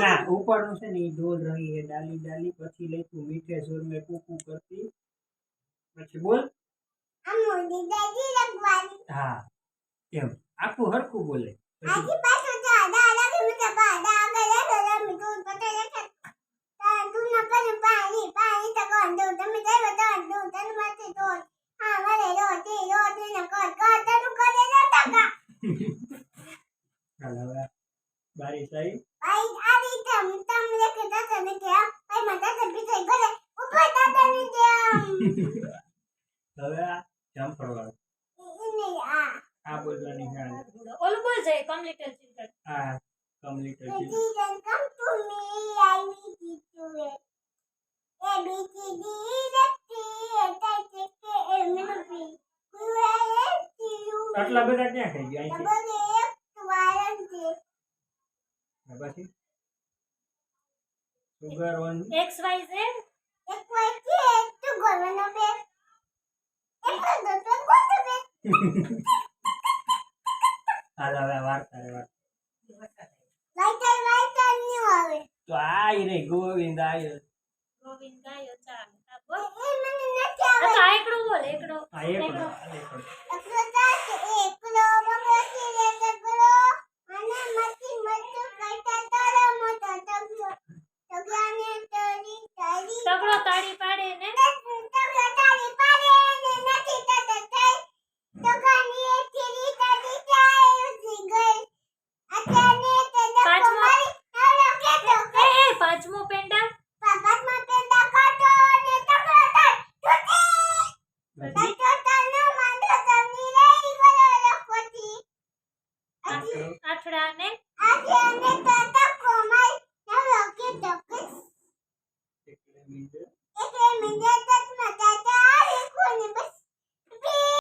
ના ઉપરનું છે ને એ ઢોલ રહી હે ડાલી ડાલી પછી લખ્યું મીઠે સુર મેં કુકુ કરતી. પછી બોલ. હા એમ. આખું હરખું બોલે. બારીશ આવી હવે આ જમ્પર વાળું આ બોલવાની હા ઓલું બોલ જાય કમ્પ્લીટ ચિંતન આ કમ્પ્લીટ The છે season come to me, I need it to it. A, B, C, D, E, F, G, H, I, J, K, L, M, N, P, Q, R, S, T, U, V, આટલા બધા ક્યાં થઈ ગયા અહીં double F Y, જે. પછી? Sugar one X Y Z હાલ હવે વાર્તા રે વાર્તા right hand, new આવે. તો આય રે ગોવિંદ આયો ગોવિંદ ગાયો ચાલ એ મને નથી આવે. આ એકડો બોલ એકડો એકડો પછી ટગલો